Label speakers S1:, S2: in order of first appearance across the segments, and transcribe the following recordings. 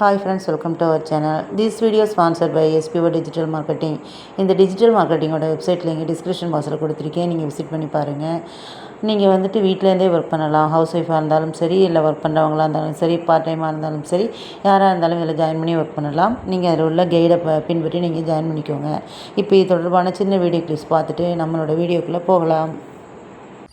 S1: Hi friends welcome to our channel this video sponsor by SEO digital marketing இந்த digital மார்க்கெட்டிங்கோட website link description பாக்ஸில் கொடுத்துருக்கேன். நீங்கள் visit பண்ணி பாருங்கள் நீங்கள் வந்துட்டு வீட்டிலேருந்தே ஒர்க் பண்ணலாம். ஹவுஸ் ஒய்ஃபாக இருந்தாலும் சரி இல்லை ஒர்க் பண்ணுறவங்களா இருந்தாலும் சரி பார்ட் டைமாக இருந்தாலும் சரி யாராக இருந்தாலும் இதில் ஜாயின் பண்ணி ஒர்க் பண்ணலாம். நீங்கள் அதில் உள்ள கைடை ப பின்பற்றி நீங்கள் ஜாயின் பண்ணிக்கோங்க. இப்போ இது தொடர்பான சின்ன வீடியோ கிளிப்ஸ் பார்த்துட்டு நம்மளோட வீடியோக்குள்ளே போகலாம்.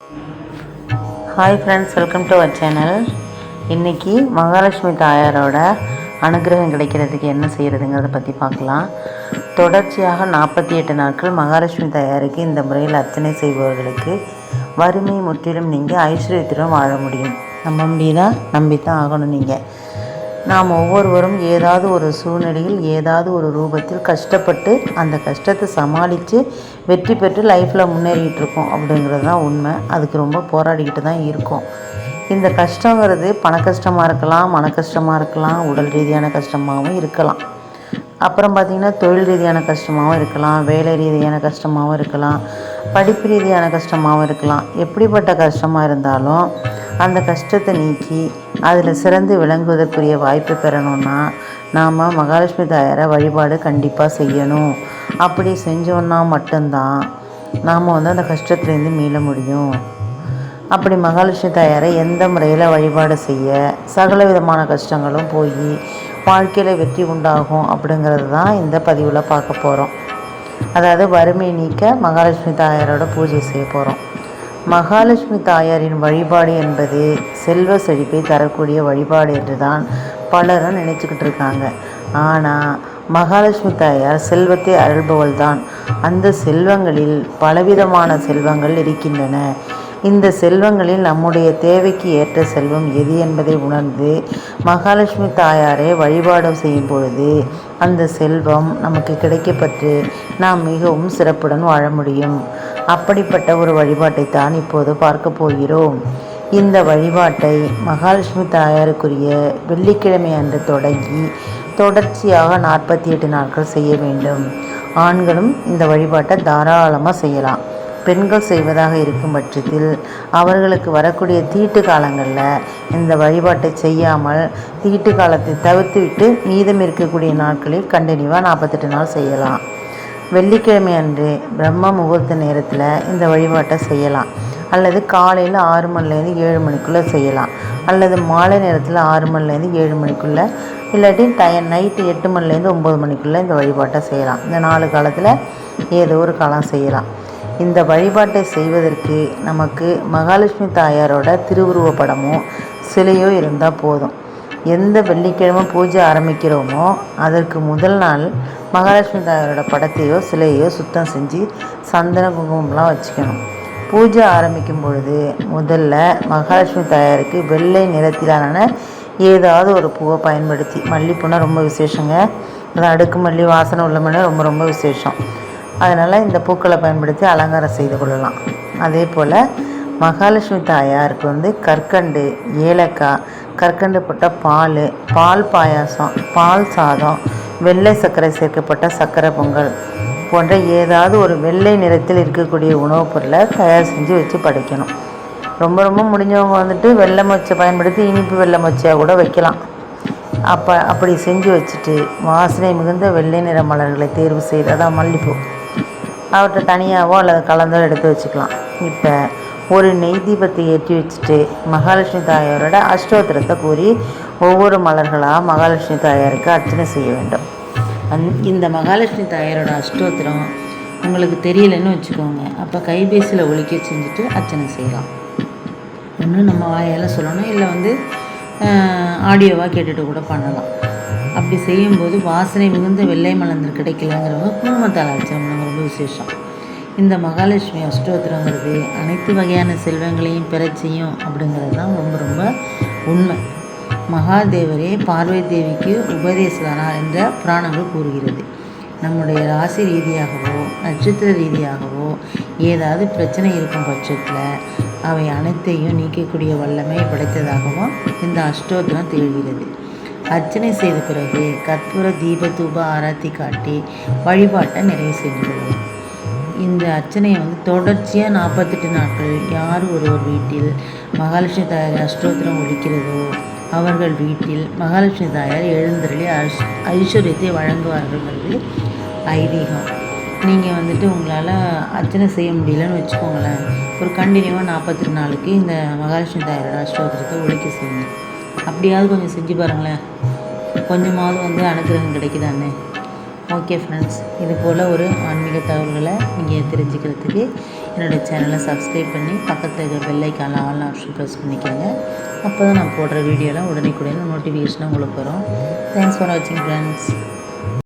S1: Hi friends welcome to our channel இன்றைக்கி மகாலட்சுமி தாயாரோட அனுகிரகம் கிடைக்கிறதுக்கு என்ன செய்கிறதுங்கிறத பற்றி பார்க்கலாம். தொடர்ச்சியாக நாற்பத்தி எட்டு நாட்கள் மகாலட்சுமி தாயாருக்கு இந்த முறையில் அர்ச்சனை செய்பவர்களுக்கு வறுமை முற்றிலும் நீங்கள் ஐஸ்வர்யத்துடன் வாழ முடியும். நம்ப முடியுதா? நம்பித்தான் ஆகணும் நீங்கள் நாம் ஒவ்வொருவரும் ஏதாவது ஒரு சூழ்நிலையில் ஏதாவது ஒரு ரூபத்தில் கஷ்டப்பட்டு அந்த கஷ்டத்தை சமாளித்து வெற்றி பெற்று லைஃப்பில் முன்னேறிக்கிட்டு இருக்கோம் அப்படிங்கிறது தான் உண்மை. அதுக்கு ரொம்ப போராடிக்கிட்டு தான் இருக்கோம். இந்த கஷ்டங்கிறது பண கஷ்டமாக இருக்கலாம் மன கஷ்டமாக இருக்கலாம் உடல் ரீதியான கஷ்டமாகவும் இருக்கலாம். அப்புறம் பார்த்திங்கன்னா தொழில் ரீதியான கஷ்டமாகவும் இருக்கலாம் வேலை ரீதியான கஷ்டமாகவும் இருக்கலாம் படிப்பு ரீதியான கஷ்டமாகவும் இருக்கலாம். எப்படிப்பட்ட கஷ்டமாக இருந்தாலும் அந்த கஷ்டத்தை நீக்கி அதில் சிறந்து விளங்குவதற்குரிய வாய்ப்பு பெறணும்னா நாம் மகாலட்சுமி தாயாரை வழிபாடு கண்டிப்பாக செய்யணும். அப்படி செஞ்சோன்னா மட்டும்தான் நாம் வந்து அந்த கஷ்டத்துலேருந்து மீள முடியும். அப்படி மகாலட்சுமி தாயாரை எந்த முறையில் வழிபாடு செய்ய சகல விதமான கஷ்டங்களும் போய் வாழ்க்கையில் வெற்றி உண்டாகும் அப்படிங்கிறது தான் இந்த பதிவில் பார்க்க போகிறோம் அதாவது வறுமை நீக்க மகாலட்சுமி தாயாரோட பூஜை செய்ய போகிறோம் மகாலட்சுமி தாயாரின் வழிபாடு என்பது செல்வ செழிப்பை தரக்கூடிய வழிபாடு என்று தான் பலரும் நினச்சிக்கிட்டு இருக்காங்க. ஆனால் மகாலட்சுமி தாயார் செல்வத்தை அருள்பவள் தான் அந்த செல்வங்களில் பலவிதமான செல்வங்கள் இருக்கின்றன. இந்த செல்வங்களில் நம்முடைய தேவைக்கு ஏற்ற செல்வம் எது என்பதை உணர்ந்து மகாலட்சுமி தாயாரை வழிபாடு செய்யும் பொழுது அந்த செல்வம் நமக்கு கிடைக்கப்பட்டு நாம் மிகவும் சிறப்புடன் வாழ முடியும். அப்படிப்பட்ட ஒரு வழிபாட்டை தான் இப்போது பார்க்க போகிறோம். இந்த வழிபாட்டை மகாலட்சுமி தாயாருக்குரிய வெள்ளிக்கிழமை அன்று தொடங்கி தொடர்ச்சியாக நாற்பத்தி எட்டு நாட்கள் செய்ய வேண்டும். ஆண்களும் இந்த வழிபாட்டை தாராளமாக செய்யலாம். பெண்கள் செய்வதாக இருக்கும் பட்சத்தில் அவர்களுக்கு வரக்கூடிய தீட்டு காலங்களில் இந்த வழிபாட்டை செய்யாமல் தீட்டு காலத்தை தவிர்த்து விட்டு மீதம் இருக்கக்கூடிய நாட்களில் கண்டினியூவாக நாற்பத்தெட்டு நாள் செய்யலாம். வெள்ளிக்கிழமை அன்று பிரம்ம முகூர்த்த நேரத்தில் இந்த வழிபாட்டை செய்யலாம். அல்லது காலையில் ஆறு மணிலேருந்து ஏழு மணிக்குள்ளே செய்யலாம். அல்லது மாலை நேரத்தில் ஆறு மணிலேருந்து ஏழு மணிக்குள்ளே இல்லாட்டி டய நைட்டு எட்டு மணிலேருந்து ஒம்பது மணிக்குள்ளே இந்த வழிபாட்டை செய்யலாம். இந்த நாலு காலத்தில் ஏதோ ஒரு காலம் செய்யலாம். இந்த வழிபாட்டை செய்வதற்கு நமக்கு மகாலட்சுமி தாயாரோட திருவுருவ படமோ சிலையோ இருந்தால் போதும். எந்த வெள்ளிக்கிழமை பூஜை ஆரம்பிக்கிறோமோ அதற்கு முதல் நாள் மகாலட்சுமி தாயாரோட படத்தையோ சிலையோ சுத்தம் செஞ்சு சந்தன குங்குமம்லாம் வச்சுக்கணும். பூஜை ஆரம்பிக்கும் பொழுது முதல்ல மகாலட்சுமி தாயாருக்கு வெள்ளை நிறத்திலான ஏதாவது ஒரு பூவை பயன்படுத்தி மல்லிப்பூனா ரொம்ப விசேஷங்க. அது அடுக்கு மல்லி வாசனை உள்ளமனே ரொம்ப ரொம்ப விசேஷம். அதனால் இந்த பூக்களை பயன்படுத்தி அலங்காரம் செய்து கொள்ளலாம். அதே போல் மகாலட்சுமி தாயாருக்கு வந்து கற்கண்டு ஏலக்காய் கற்கண்டு போட்ட பால் பால் பாயாசம் பால் சாதம் வெள்ளை சர்க்கரை சேர்க்கப்பட்ட சர்க்கரை பொங்கல் போன்ற ஏதாவது ஒரு வெள்ளை நிறத்தில் இருக்கக்கூடிய உணவுப் பொருளை தயார் செஞ்சு வச்சு படைக்கணும். ரொம்ப ரொம்ப முடிஞ்சவங்க வந்துட்டு வெள்ளை மொச்சை பயன்படுத்தி இனிப்பு வெள்ளை மொச்சையாக கூட வைக்கலாம். அப்போ அப்படி செஞ்சு வச்சுட்டு வாசனை மிகுந்த வெள்ளை நிற மலர்களை தேர்வு செய்து அதான் மல்லிப்பூ. அவற்றை தனியாகவோ அல்லது கலந்தோ எடுத்து வச்சுக்கலாம். இப்போ ஒரு நெய் தீபத்தை ஏற்றி வச்சுட்டு மகாலட்சுமி தாயாரோட அஷ்டோத்திரத்தை கூறி ஒவ்வொரு மலர்களாக மகாலட்சுமி தாயாருக்கு அர்ச்சனை செய்ய வேண்டும். அந் இந்த மகாலட்சுமி தாயாரோட அஷ்டோத்திரம் உங்களுக்கு தெரியலன்னு வச்சுக்கோங்க. அப்போ கைபேசியில் ஒழிக்க செஞ்சுட்டு அர்ச்சனை செய்யலாம். ஒன்று நம்ம வாயால் சொல்லணும் இல்லை வந்து ஆடியோவாக கேட்டுட்டு கூட பண்ணலாம். அப்படி செய்யும்போது வாசனை மிகுந்த வெள்ளை மலர்ந்து கிடைக்கலங்கிறவங்க குங்குமத்தால் அர்ச்சனை ரொம்ப விசேஷம். இந்த மகாலட்சுமி அஷ்டோத்திரங்கிறது அனைத்து வகையான செல்வங்களையும் பெறச் செய்யும் அப்படிங்கிறது தான் ரொம்ப ரொம்ப உண்மை. மகாதேவரே பார்வதி தேவிக்கு உபதேசனார் என்ற புராணங்கள் கூறுகிறது. நம்முடைய ராசி ரீதியாகவோ நட்சத்திர ரீதியாகவோ ஏதாவது பிரச்சனை இருக்கும் பட்சத்தில் அவை அனைத்தையும் நீக்கக்கூடிய வல்லமை படைத்ததாகவும் இந்த அஷ்டோத்திரம் திகழ்கிறது. அர்ச்சனை செய்த பிறகு கற்பூர தீப தூப ஆராத்தி காட்டி வழிபாட்டை நிறைவு செய்கிறது இந்த அர்ச்சனையை வந்து தொடர்ச்சியாக நாற்பத்தெட்டு நாட்கள் யார் ஒருவர் வீட்டில் மகாலட்சுமி தாயார் அஷ்டோத்திரம் ஒழிக்கிறதோ அவர்கள் வீட்டில் மகாலட்சுமி தாயார் எழுந்தருளி ஐஸ் ஐஸ்வர்யத்தை வழங்குவார்கள்ங்கிறது ஐதீகம். நீங்கள் வந்துட்டு உங்களால் அர்ச்சனை செய்ய முடியலன்னு வச்சுக்கோங்களேன். ஒரு கண்டினியூவாக நாற்பத்தெட்டு நாளுக்கு இந்த மகாலட்சுமி தாயாரோட அஷ்டோத்திரத்தை ஒழிக்க செய்யுங்க. அப்படியாவது கொஞ்சம் செஞ்சு பாருங்களேன். கொஞ்சமாவது வந்து அனுகிரகம் கிடைக்குதானே? ஓகே ஃப்ரெண்ட்ஸ் இது போல் ஒரு ஆன்மீக தகவல்களை நீங்கள் தெரிஞ்சுக்கிறதுக்கு என்னோடய சேனலை சப்ஸ்கிரைப் பண்ணி பக்கத்தில் இருக்கிற பெல்லைக்கான ஆல் ஆப்ஷன் ப்ரெஸ் பண்ணிக்கோங்க. அப்போ தான் நான் போடுற வீடியோலாம் உடனே நோட்டிஃபிகேஷனாக உங்களுக்கு வரும். தேங்க்ஸ் ஃபார் வாட்சிங் ஃப்ரெண்ட்ஸ்